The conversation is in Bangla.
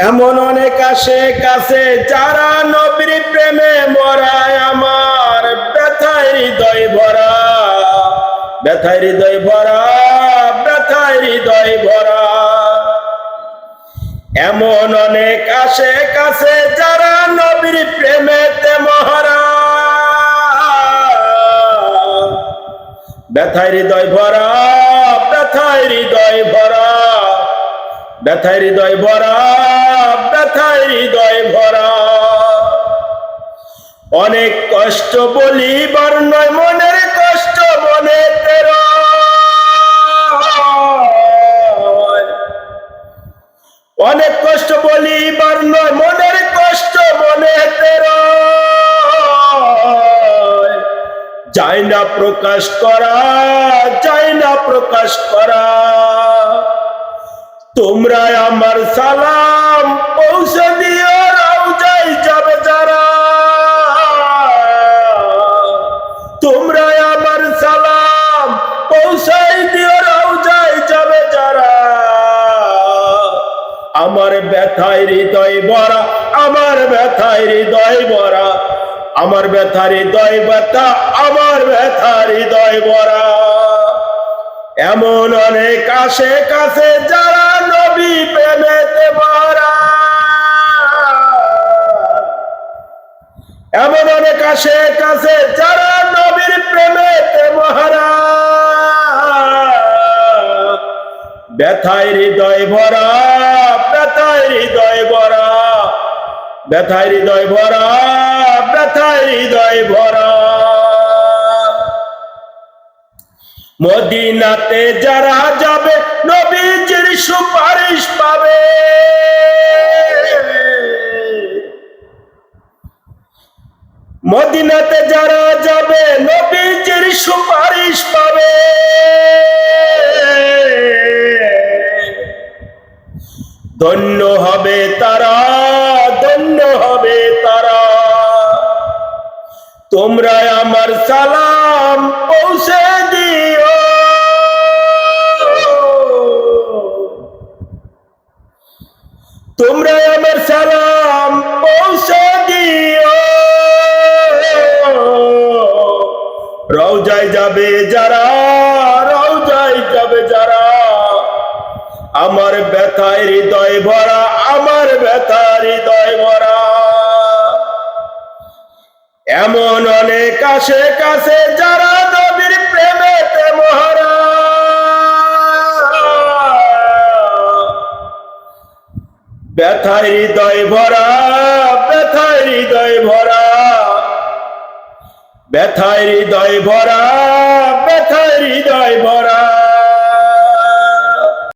এমন অনেক আসে কাছে যারা নবীর প্রেমে মরায় আমার ব্যথায় হৃদয় ভরা। ব্যথায় হৃদয় ভরা, ব্যথায় হৃদয় ভরা। এমন অনেক আসে কাছে যারা নবীর প্রেমেতে মহারা। ব্যথায় হৃদয় ভরা, ব্যথায় হৃদয় ভরা। ব্যথায় হৃদয় ভরা ব্যথায় হৃদয় ভরা। অনেক কষ্ট বলিবার নয়, মনের কষ্ট মনে অনেক কষ্ট বলিবার নয়, মনের কষ্ট মনে যায় না প্রকাশ করা, যায় না প্রকাশ করা। তোমরা আমার সালাম পৌঁছে দিও রাউজাই যাবে যারা। তোমরা আমার সালাম পৌঁছাই দিও রাউজাই যাবে যারা। আমার ব্যথায় হৃদয় ভরা, আমার ব্যথায় হৃদয় ভরা, আমার ব্যথা হৃদয় ব্যথা, আমার ব্যথা হৃদয় ভরা। এমন অনেক আসে কাছে যারা নবী প্রেমেতে মারা এমন অনেক আসে কাছে যারা নবীর প্রেমেতে মহারা ব্যথায় হৃদয় ভরা, ব্যথায় হৃদয় ভরা। ব্যথায় হৃদয় ভরা, ব্যথায় হৃদয় ভরা। মদিনাতে যারা যাবে, নবীজির সুপারিশ পাবে। মদিনাতে যারা যাবে, নবীজির সুপারিশ পাবে। ধন্য হবে তারা, ধন্য হবে তোমরা আমার সালাম পৌঁছে দিও। তোমরা আমার সালাম পৌঁছে দিও। রওজায় যাবে যারা, রওজায় যাবে যারা, আমার ব্যথায় হৃদয় ভরা, আমার ব্যথা হৃদয় ভরা। এমন অনেক আসে কাছে যারা নবীর প্রেমেতে মহারা হৃদয় ভরা ব্যথায় হৃদয় ভরা। ব্যথায় হৃদয় ভরা ব্যথায়